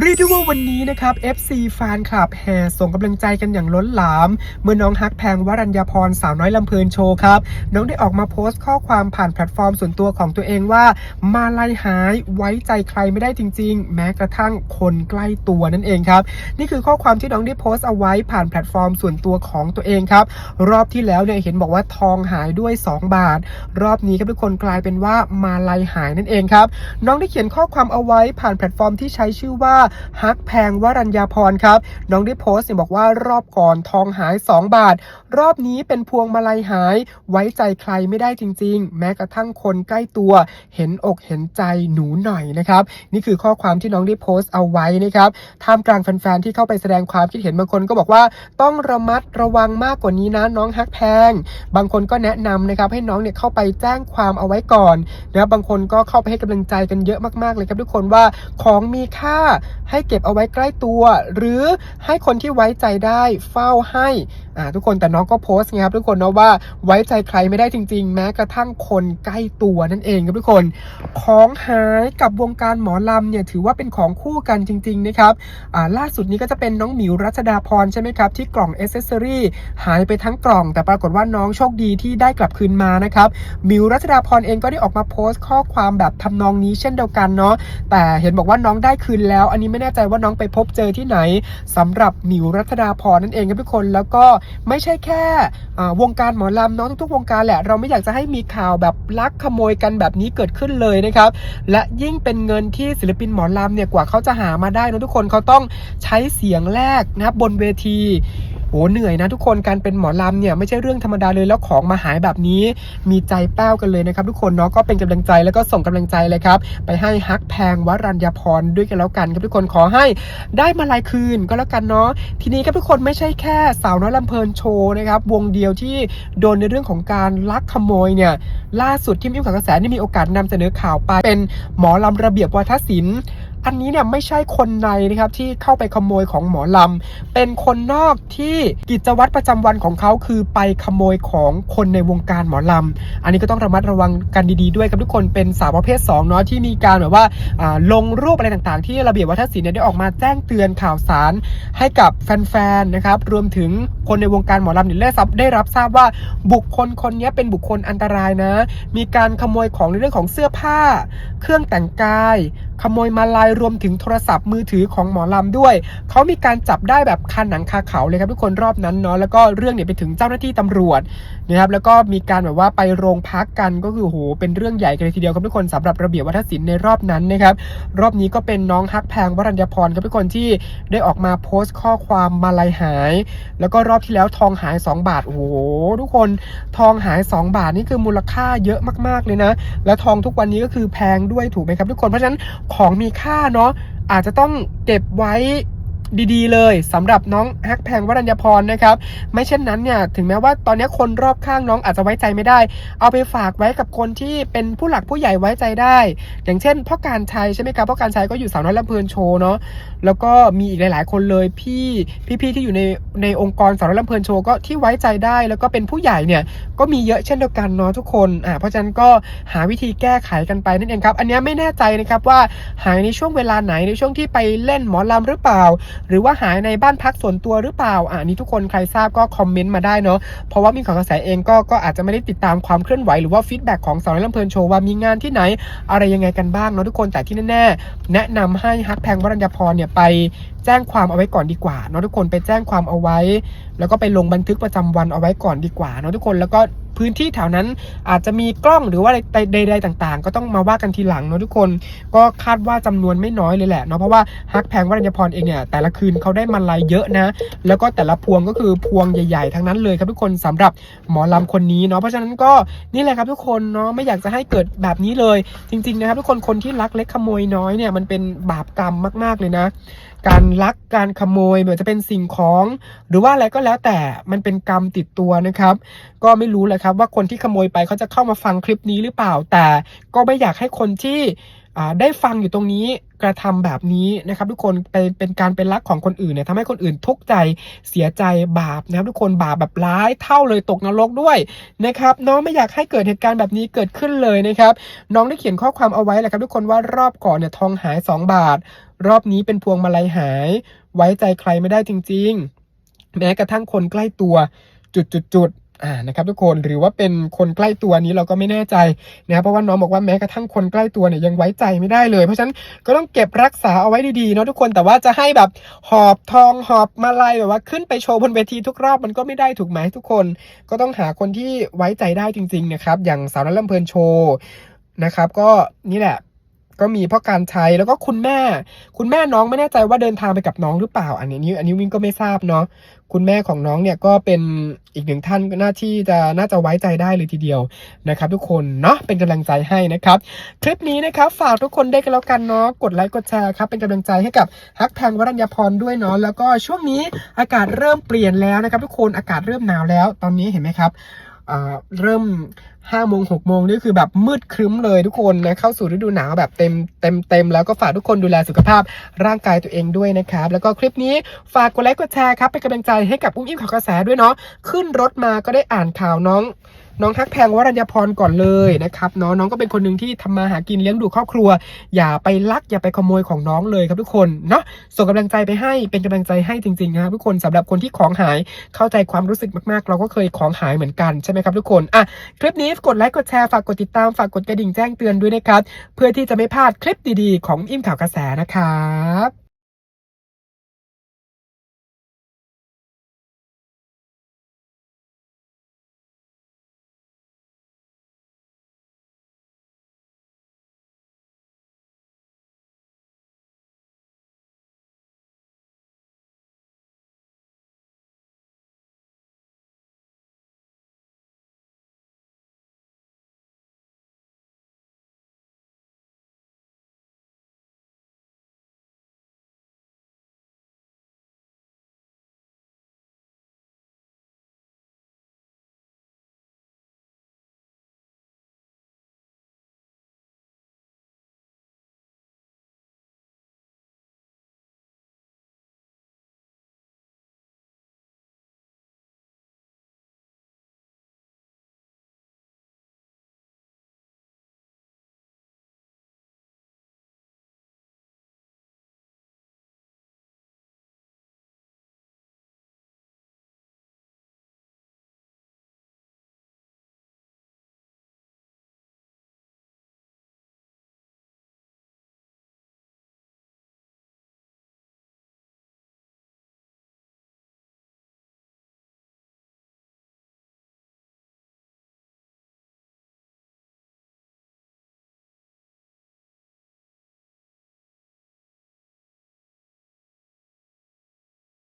เรียกได้ว่าวันนี้นะครับ FC แฟนคลับแห่ส่งกำลังใจกันอย่างล้นหลาม เมื่อน้องฮักแพงวรัญญาพรสาวน้อยลำเพลินโชว์ครับ น้องได้ออกมาโพสต์ข้อความผ่านแพลตฟอร์มส่วนตัวของตัวเองว่า มาลายหายไว้ใจใครไม่ได้จริง ๆ แม้กระทั่งคนใกล้ตัวนั่นเองครับ นี่คือข้อความที่น้องได้โพสต์เอาไว้ผ่านแพลตฟอร์มส่วนตัวของตัวเองครับ รอบที่แล้วเนี่ยเห็นบอกว่าทองหายด้วย 2 บาท รอบนี้ครับทุกคนกลายเป็นว่ามาลายหายนั่นเองครับน้องได้เขียนข้อความเอาไว้ผ่านแพลตฟอร์มที่ใช้ชื่อว่าฮักแพงวรัญญาพรครับ น้องได้โพสต์บอกว่ารอบก่อนทองหาย 2 บาท รอบนี้เป็นพวงมาลัยหาย ไว้ใจใครไม่ได้จริง ๆ แม้กระทั่งคนใกล้ตัว เห็นอกเห็นใจหนูหน่อยนะครับ นี่คือข้อความที่น้องได้โพสต์เอาไว้นะครับท่ามกลางแฟนๆที่เข้าไปแสดงความคิดเห็นบางคนก็บอกว่าต้องระมัดระวังมากกว่านี้นะน้องฮักแพง บางคนก็แนะนำนะครับให้น้องเนี่ยเข้าไปแจ้งความเอาไว้ก่อนนะครับบางคนก็เข้าไปให้กำลังใจกันเยอะมากๆเลยครับทุกคนว่าของมีค่าให้เก็บเอาไว้ใกล้ตัว หรือให้คนที่ไว้ใจได้เฝ้าให้อ่าทุกคนแต่น้องก็โพสต์ไงครับทุกคนเนาะว่าไว้ใจใครไม่ได้จริง ๆ แม้กระทั่งคนใกล้ตัวนั่นเองครับทุกคน ของหายกับวงการหมอลำเนี่ยถือว่าเป็นของคู่กันจริง ๆ นะครับอ่าล่าสุดนี้ก็จะเป็นน้องหมิวรัชดาพรใช่ไหมครับ ที่กล่องอเซสซอรี่หายไปทั้งกล่อง แต่ปรากฏว่าน้องโชคดีที่ได้กลับคืนมานะครับหมิวรัชดาพรเองก็ได้ออกมาโพสต์ข้อความแบบทำนองนี้เช่นเดียวกันเนาะแต่เห็นบอกว่าน้องได้คืนแล้วอันนี้ไม่แน่ใจว่าน้องไปพบเจอที่ไหนสำหรับหมิวรัตดาพรนั่นเองครับทุกคน แล้วก็ไม่ใช่แค่วงการหมอลำน้องทุกๆวงการแหละ เราไม่อยากจะให้มีข่าวแบบลักขโมยกันแบบนี้เกิดขึ้นเลยนะครับ และยิ่งเป็นเงินที่ศิลปินหมอลำเนี่ยกว่าเขาจะหามาได้นะทุกคนเขาต้องใช้เสียงแรกนะบบนเวที โหเหนื่อยนะทุกคนการเป็นหมอลำเนี่ยไม่ใช่เรื่องธรรมดาเลยแล้วของมาหายแบบนี้ มีใจแป้วกันเลยนะครับทุกคนเนาะก็เป็นกำลังใจแล้วก็ส่งกำลังใจเลยครับไปให้ฮักแพงวรัญญาพรด้วยกันแล้วกันครับทุกคนขอให้ได้มาลายคืนก็แล้วกันเนาะทีนี้ครับทุกคนไม่ใช่แค่สาวน้อยลำเพลินโชว์นะครับวงเดียวที่โดนในเรื่องของการลักขโมยเนี่ยล่าสุดที่มิวข่าวกระแสนี่มีโอกาสนำเสนอข่าวไปเป็นหมอลำระเบียบวัฒนศิลป์ อันนี้เนี่ยไม่ใช่คนในนะครับที่เข้าไปขโมยของหมอลำ เป็นคนนอกที่กิจวัตรประจำวันของเขาคือไปขโมยของคนในวงการหมอลำ อันนี้ก็ต้องระมัดระวังกันดีๆด้วยครับทุกคนเป็นสาวประเภท2เนาะที่มีการแบบว่าอ่าลงรูปอะไรต่างๆ ที่ระเบียบวัฒนศิลป์เนี่ยได้ออกมาแจ้งเตือนข่าวสารให้กับแฟนๆนะครับรวมถึงคนในวงการหมอลำเนี่ยได้รับได้รับทราบว่าบุคคลคนนี้เป็นบุคคลอันตรายนะ มีการขโมยของในเรื่องของเสื้อผ้า เครื่องแต่งกายขโมยมาลายรวมถึงโทรศัพท์มือถือของหมอลำด้วย เขามีการจับได้แบบคาหนังคาเขาเลยครับทุกคนรอบนั้นเนาะแล้วก็เรื่องเนี่ยไปถึงเจ้าหน้าที่ตำรวจนะครับแล้วก็มีการแบบว่าไปโรงพักกันก็คือโหเป็นเรื่องใหญ่กันเลยทีเดียวครับทุกคนสำหรับระเบียบวัฒนศิลป์ในรอบนั้นนะครับรอบนี้ก็เป็นน้องฮักแพงวรัญญพรครับทุกคนที่ได้ออกมาโพสต์ข้อความมาลายหาย แล้วก็รอบที่แล้วทองหาย 2 บาทโอ้โหทุกคนทองหาย 2 บาทนี่คือมูลค่าเยอะมาก ๆเลยนะ และทองทุกวันนี้ก็คือแพงด้วยถูกไหมครับทุกคนเพราะฉะนั้นของมีค่าเนาะอาจจะต้องเก็บไว้ ดีๆ เลยสำหรับน้องฮักแพงวรัญญพรนะครับ ไม่เช่นนั้นเนี่ยถึงแม้ว่าตอนนี้คนรอบข้างน้องอาจจะไว้ใจไม่ได้ เอาไปฝากไว้กับคนที่เป็นผู้หลักผู้ใหญ่ไว้ใจได้ อย่างเช่นพ่อการชัยใช่ไหมครับพ่อการชัยก็อยู่สาวน้อยลำเพลินโชว์เนาะแล้วก็มีอีกหลาย ๆ คนเลยพี่พี่ๆที่อยู่ในในองค์กรสาวน้อยลำเพลินโชว์ก็ที่ไว้ใจได้ แล้วก็เป็นผู้ใหญ่เนี่ยก็มีเยอะเช่นเดียวกันเนาะทุกคนอ่าเพราะฉะนั้นก็หาวิธีแก้ไขกันไปนั่นเองครับ อันนี้ไม่แน่ใจนะครับว่าหายในช่วงเวลาไหนในช่วงที่ไปเล่นหมอลำหรือเปล่าหรือว่าหายในบ้านพักส่วนตัวหรือเปล่าอ่านี่ทุกคนใครทราบก็คอมเมนต์มาได้เนาะเพราะว่ามีข่าวกระแสเองก็ก็อาจจะไม่ได้ติดตามความเคลื่อนไหวหรือว่าฟีดแบ็กของสาวน้อยลำเพลินโชว์ว่ามีงานที่ไหน อะไรยังไงกันบ้างเนาะทุกคนแต่ที่แน่ๆแนะนำให้ฮักแพงวรัญญาพรเนี่ยไปแจ้งความเอาไว้ก่อนดีกว่าเนาะทุกคนไปแจ้งความเอาไว้ แล้วก็ไปลงบันทึกประจำวันเอาไว้ก่อนดีกว่าเนาะทุกคนแล้วก็ พื้นที่แถวนั้นอาจจะมีกล้องหรือว่าอะไรใดๆต่างๆ ก็ต้องมาว่ากันทีหลังเนาะทุกคน ก็คาดว่าจำนวนไม่น้อยเลยแหละเนาะเพราะว่าฮักแพงวรัญญพรเองเนี่ยแต่ละคืนเขาได้มาลายเยอะนะ แล้วก็แต่ละพวงก็คือพวงใหญ่ๆ ทั้งนั้นเลยครับทุกคนสำหรับหมอลำคนนี้เนาะเพราะฉะนั้นก็นี่แหละครับทุกคนเนาะไม่อยากจะให้เกิดแบบนี้เลย จริงๆนะครับทุกคนคนที่ลักเล็กขโมยน้อยเนี่ยมันเป็นบาปกรรมมากๆเลยนะ การลักการขโมยไม่ว่าจะเป็นสิ่งของ หรือว่าอะไรก็แล้วแต่มันเป็นกรรมติดตัวนะครับ ก็ไม่รู้เลยครับว่าคนที่ขโมยไปเขาจะเข้ามาฟังคลิปนี้หรือเปล่า แต่ก็ไม่อยากให้คนที่ได้ฟังอยู่ตรงนี้กระทำแบบนี้นะครับ ทุกคนเป็นเป็นการเป็นลักของคนอื่นเนี่ยทำให้คนอื่นทุกข์ใจเสียใจบาปนะครับ ทุกคนบาปแบบร้ายเท่าเลยตกนรกด้วยนะครับน้องไม่อยากให้เกิดเหตุการณ์แบบนี้เกิดขึ้นเลยนะครับ น้องได้เขียนข้อความเอาไว้แหละครับ ทุกคนว่ารอบก่อนเนี่ยทองหาย 2 บาท รอบนี้เป็นพวงมาลัยหาย ไว้ใจใครไม่ได้จริง ๆ แม้กระทั่งคนใกล้ตัวจุดๆๆอ่านะครับทุกคนหรือว่าเป็นคนใกล้ตัวนี้เราก็ไม่แน่ใจนะครับเพราะว่าน้องบอกว่าแม้กระทั่งคนใกล้ตัวเนี่ยยังไว้ใจไม่ได้เลย เพราะฉะนั้นก็ต้องเก็บรักษาเอาไว้ดีๆเนาะทุกคนแต่ว่าจะให้แบบหอบทองหอบมาลัยแบบว่าขึ้นไปโชว์บนเวทีทุกรอบมันก็ไม่ได้ถูกไหมทุกคน ก็ต้องหาคนที่ไว้ใจได้จริง ๆ นะครับ อย่างสาวน้อยลำเพลินโชว์นะครับ ก็นี่แหละ ก็มีพ่อการใช้แล้วก็คุณแม่ คุณแม่น้องไม่แน่ใจว่าเดินทางไปกับน้องหรือเปล่า อันนี้อันนี้วิ่งก็ไม่ทราบเนาะคุณแม่ของน้องเนี่ยก็เป็นอีกหนึ่งท่านก็น่าที่จะน่าจะไว้ใจได้เลยทีเดียวนะครับ ทุกคนเนาะเป็นกำลังใจให้นะครับ คลิปนี้นะครับ ฝากทุกคนได้กันแล้วกันเนาะกดไลค์กดแชร์ครับเป็นกำลังใจให้กับฮักแพงวรัญญาพรด้วยเนาะแล้วก็ช่วงนี้อากาศเริ่มเปลี่ยนแล้วนะครับ ทุกคนอากาศเริ่มหนาวแล้ว ตอนนี้เห็นไหมครับ เริ่มห้าโมงหกโมงนี่คือแบบมืดครึ้มเลยทุกคนนะเข้าสู่ฤดูหนาวแบบเต็มเต็มเต็มแล้วก็ฝากทุกคนดูแลสุขภาพร่างกายตัวเองด้วยนะครับ แล้วก็คลิปนี้ฝากกดไลค์กดแชร์ครับเป็นกำลังใจให้กับอุ้มอิ่มข่าวกระแสด้วยเนาะขึ้นรถมาก็ได้อ่านข่าวน้อง น้องทักแพงวรัญญาพรก่อนเลยนะครับเนาะน้องก็เป็นคนหนึ่งที่ทำมาหากินเลี้ยงดูครอบครัว อย่าไปลักอย่าไปขโมยของน้องเลยครับทุกคนเนาะส่งกำลังใจไปให้เป็นกำลังใจให้จริงๆนะครับทุกคนสำหรับคนที่ของหายเข้าใจความรู้สึกมากๆ เราก็เคยของหายเหมือนกันใช่ไหมครับทุกคนอะคลิปนี้กดไลค์กดแชร์ฝากกดติดตามฝากกดกระดิ่งแจ้งเตือนด้วยนะครับเพื่อที่จะไม่พลาดคลิปดีๆ ของอิ่มข่าวกระแสนะครับ